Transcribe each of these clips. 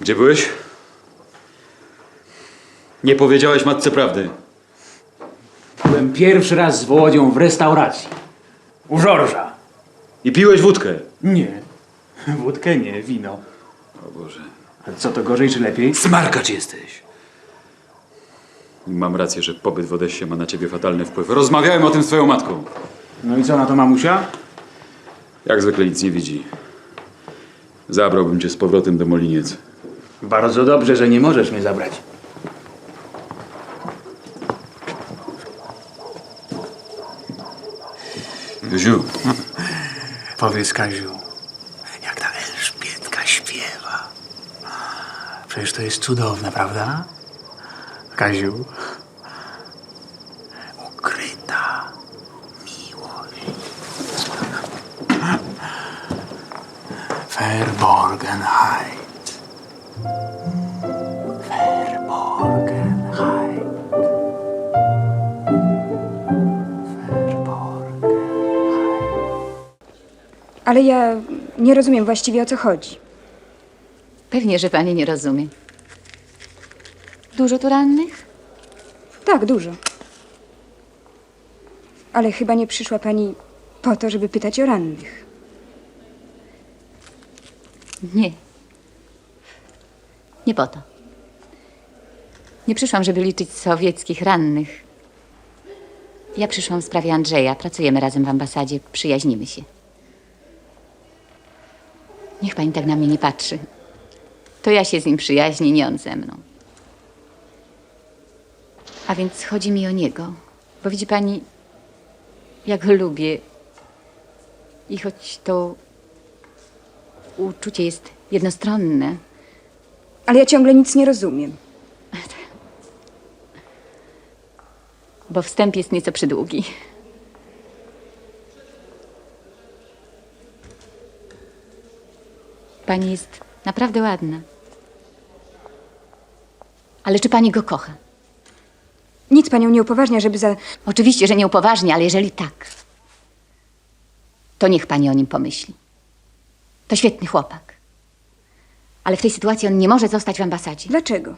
Gdzie byłeś? Nie powiedziałeś matce prawdy. Byłem pierwszy raz z Wołodzią w restauracji. U Żorża. I piłeś wódkę. Nie. Wódkę nie, wino. O Boże. A co to gorzej czy lepiej? Smarkacz jesteś. Mam rację, że pobyt w Odessie ma na ciebie fatalny wpływ. Rozmawiałem o tym z twoją matką. No i co na to mamusia? Jak zwykle nic nie widzi. Zabrałbym cię z powrotem do Moliniec. Bardzo dobrze, że nie możesz mnie zabrać. Józiu, Powiedz Kaziu, jak ta Elżbietka śpiewa. Przecież to jest cudowne, prawda? Kaziu. Ukryta miłość. Verborgenheit. Ale ja nie rozumiem właściwie o co chodzi. Pewnie, że pani nie rozumie. Dużo tu rannych? Tak, dużo. Ale chyba nie przyszła pani po to, żeby pytać o rannych. Nie. Nie po to. Nie przyszłam, żeby liczyć sowieckich rannych. Ja przyszłam w sprawie Andrzeja. Pracujemy razem w ambasadzie. Przyjaźnimy się. Niech pani tak na mnie nie patrzy. To ja się z nim przyjaźnię, nie on ze mną. A więc chodzi mi o niego. Bo widzi pani, jak go lubię. I choć to uczucie jest jednostronne, Ale ja ciągle nic nie rozumiem. bo wstęp jest nieco przydługi. Pani jest naprawdę ładna. Ale czy pani go kocha? Nic panią nie upoważnia, żeby za... Oczywiście, że nie upoważnie, ale jeżeli tak, to niech pani o nim pomyśli. To świetny chłopak. Ale w tej sytuacji on nie może zostać w ambasadzie, Dlaczego?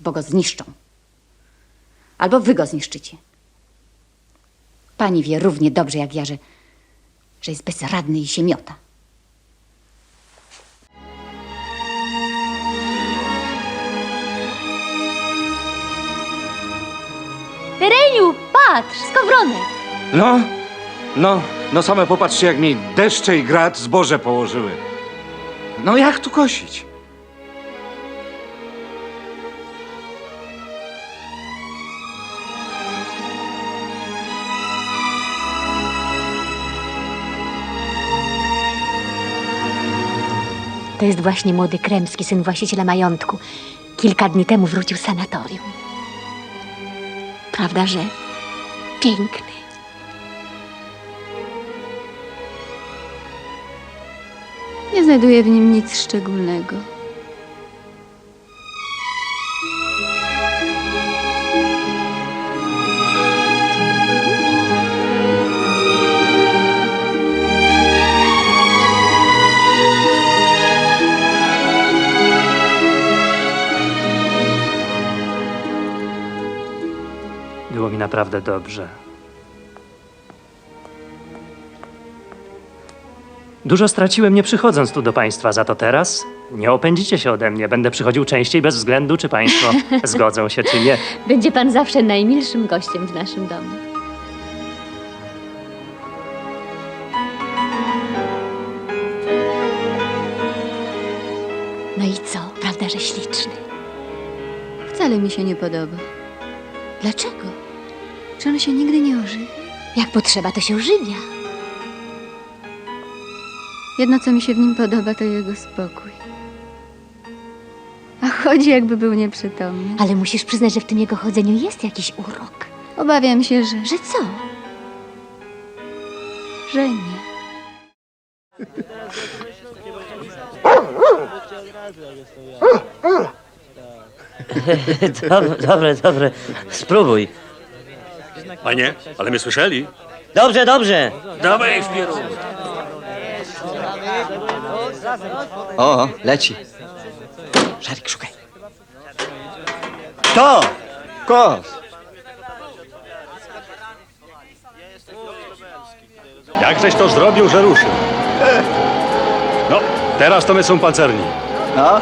bo go zniszczą. Albo wy go zniszczycie. Pani wie równie dobrze jak ja, że, że jest bezradny i się miota. Tereniu, patrz, skowronek! No, no, no same popatrzcie, jak mi deszcze i grad zboże położyły. No jak tu kosić? To jest właśnie młody Kremski, syn właściciela majątku. Kilka dni temu wrócił z sanatorium. Prawda, że piękny? Nie znajduję w nim nic szczególnego. Naprawdę dobrze. Dużo straciłem nie przychodząc tu do państwa, za to teraz nie opędzicie się ode mnie. Będę przychodził częściej bez względu, czy państwo zgodzą się, czy nie. Będzie pan zawsze najmilszym gościem w naszym domu. No i co? Prawda, że śliczny? Wcale mi się nie podoba. Dlaczego? Czy on się nigdy nie ożywia? Jak potrzeba, to się ożywia. Jedno, co mi się w nim podoba, to jego spokój. A chodzi, jakby był nieprzytomny. Ale musisz przyznać, że w tym jego chodzeniu jest jakiś urok. Obawiam się, że, Że co? że nie. Dobre, dobre, dobre. Spróbuj. Panie, ale my słyszeli. Dobrze, dobrze. Dawaj w pieru. O, leci. Szarik, szukaj. To! Kos! Jak żeś to zrobił, że ruszył? No, teraz to my są pancerni. No,